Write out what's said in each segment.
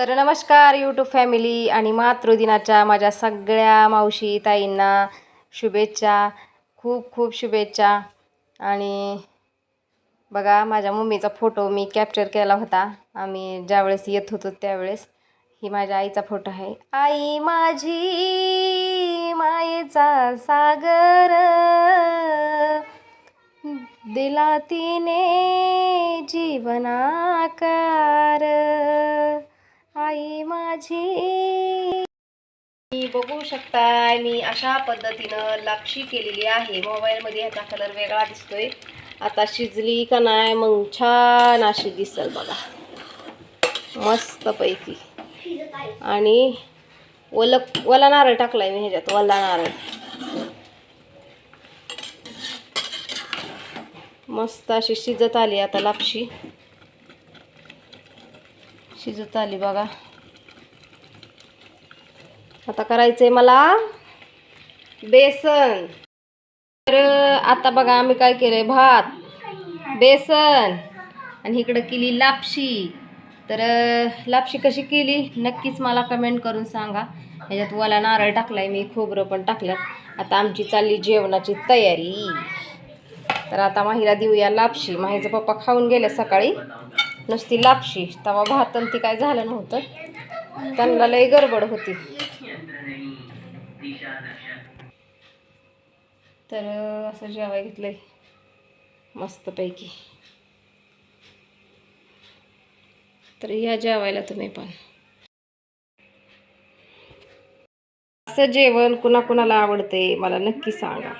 तर नमस्कार YouTube family आणि मातृदिनाच्या माझ्या सगळ्या मावशी ताईंना शुभेच्छा खूप खूप शुभेच्छा. आणि बघा माझ्या मम्मीचा फोटो मी कॅप्चर केला होता. आम्ही ज्यावेळेस येत होतो त्यावेळेस ही माझ्या आईचा फोटो आहे. आई माझी मायेचा सागर. दिला तिने जीवनाकार. आई माझी. मी बघू शकताय मी अशा पद्धतीनं लापशी केलेली आहे. मोबाईलमध्ये ह्याचा कलर वेगळा दिसतोय. आता शिजली का नाही मग छान अशी दिसल बघा. मस्तपैकी. आणि ओल ओला नारळ टाकलाय मी ह्याच्यात ओला नारळ. मस्त अशी शिजत आली आता लापशी. शिजत आली बघा. आता करायचंय मला बेसन. तर आता बघा आम्ही काय केलंय भात बेसन आणि इकडं केली लापशी. तर लापशी कशी केली नक्कीच मला कमेंट करून सांगा. ह्याच्यात वाला नारळ टाकलाय मी खोबरं पण टाकलं आता आमची चालली जेवणाची तयारी. तर आता माहीला देऊया लापशी. माहीचा पप्पा खाऊन गेले सकाळी. नुसती लापशी. तवा भात आणि ती काय झालं नव्हतं. त्यांना लय गडबड होती. तर असं जेवाय घेतलंय. मस्तपैकी. तर या जेवायला तुम्ही पण. असं जेवण कुणाकुणाला आवडते मला नक्की सांगा.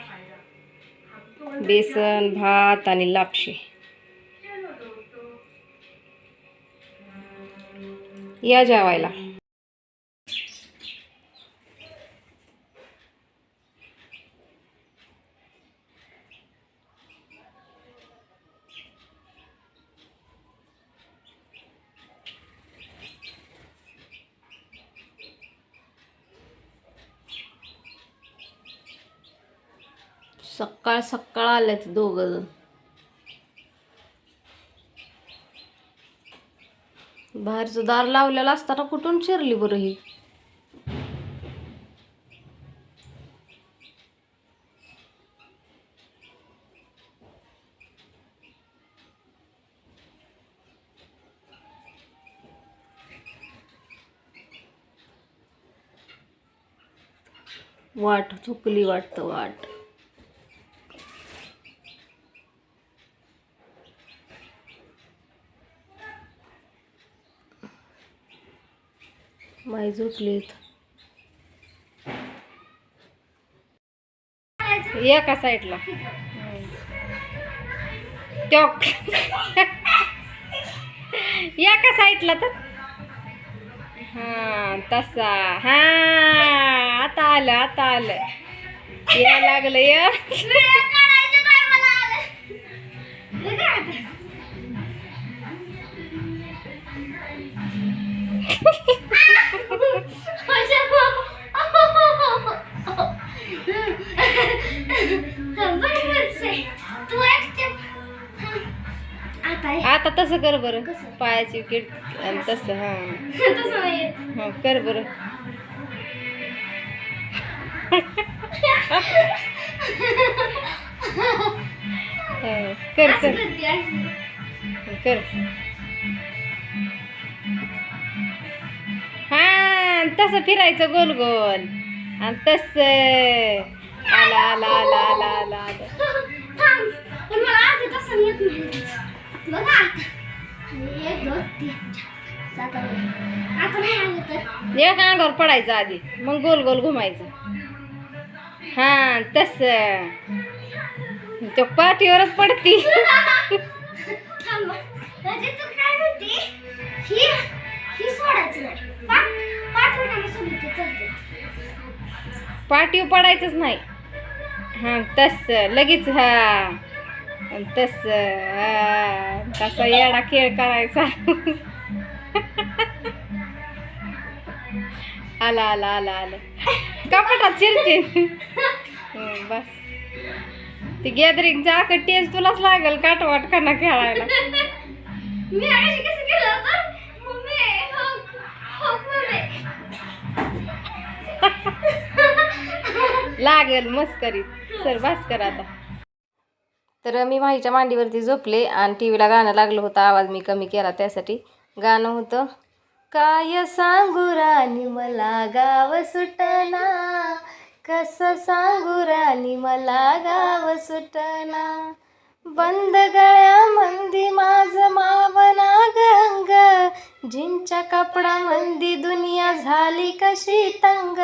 बेसन भात आणि लापशी. या जेवायला. सकाळ सकाळ आल्यात दोघं बाहेरचं दार लावलेलं असताना कुठून शिरली बरं ही? वाट चुकली वाटतं वाट. माई एका साईडला? टॉक एका साईडला तर? हा तसा. हा आता आलं आता आलं. या लागलं या. आता तसं कर बरं. पायाची किट आणि तसं हा. कर बरं. कर कर. कर. हा तसं फिरायचं गोल गोल आणि तस. आला आला आला आला आला एक अंगावर पडायचं आधी. मग गोल गोल घुमायचं. हा तस. तो पाठीवरच पडती. पाठीव पडायचंच नाही. हां तस लगेच हा. तसं तस तसा येडा खेळ करायचा. आला आला आला आला. कपाटात चिरचिर बस. ती गॅदरिंगचा आक टेस्ट तुलाच लागेल काटवाट खाना खेळायला लागेल मस्करी. सर बस कर आता. तर मी माहीच्या मांडीवरती झोपले आणि टी व्हीला गाणं लागलं होतं. आवाज मी कमी केला त्यासाठी. गाणं होतं काय सांगू राणी मला गाव सुटना. कसं सांगू राणी मला गाव सुटना. बंद गळ्या मंदी माझ मावना गंग जिंच्या कपडा मंदी दुनिया झाली कशी तंग.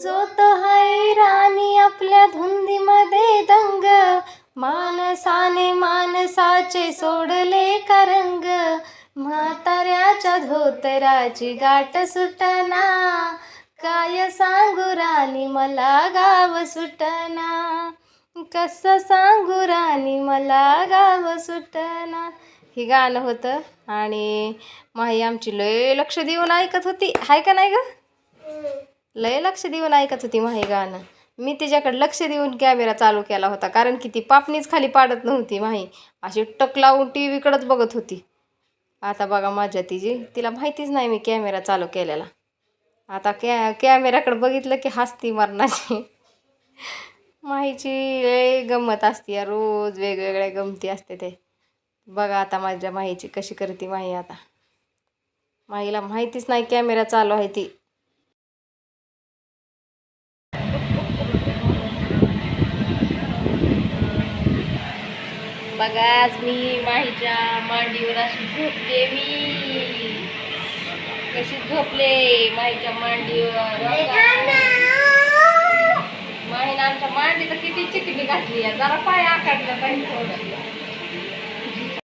जो तो हाय राणी आपल्या धुंदीमध्ये दंग. मानसाने मानसाचे सोडले करंग. म्हाताऱ्याच्या धोतराची गाठ सुटना. काय सांगू राणी मला गाव सुटना. कसं सांगू राणी मला गाव सुटना. हे गाणं होतं आणि माही आमची लय लक्ष देऊन ऐकत होती. हाय का नाही ग? लय लक्ष देऊन ऐकत होती माही गाणं. मी तिच्याकडे लक्ष देऊन कॅमेरा चालू केला होता कारण की ती पापणीच खाली पाडत नव्हती माही. अशी टक लावून टी व्हीकडंच बघत होती. आता बघा माझ्या तिची. तिला माहितीच नाही मी कॅमेरा चालू केलेला. आता कॅ कॅमेराकडे बघितलं की हसती मरणाची. माहीची लय गंमत असते या रोज वेगवेगळ्या गमती असते ते. बघा आता माझ्या माहीची कशी करते माही आता. माहीला माहितीच नाही कॅमेरा चालू आहे ती. बघा आज मी माहीच्या मांडीवर अशी झोपले मी. कशी झोपले माहीच्या मांडीवर माहीने आमच्या मांडी तर किती चिकटी घातली आहे. जरा पाय आकडलं पाहिजे थोडं.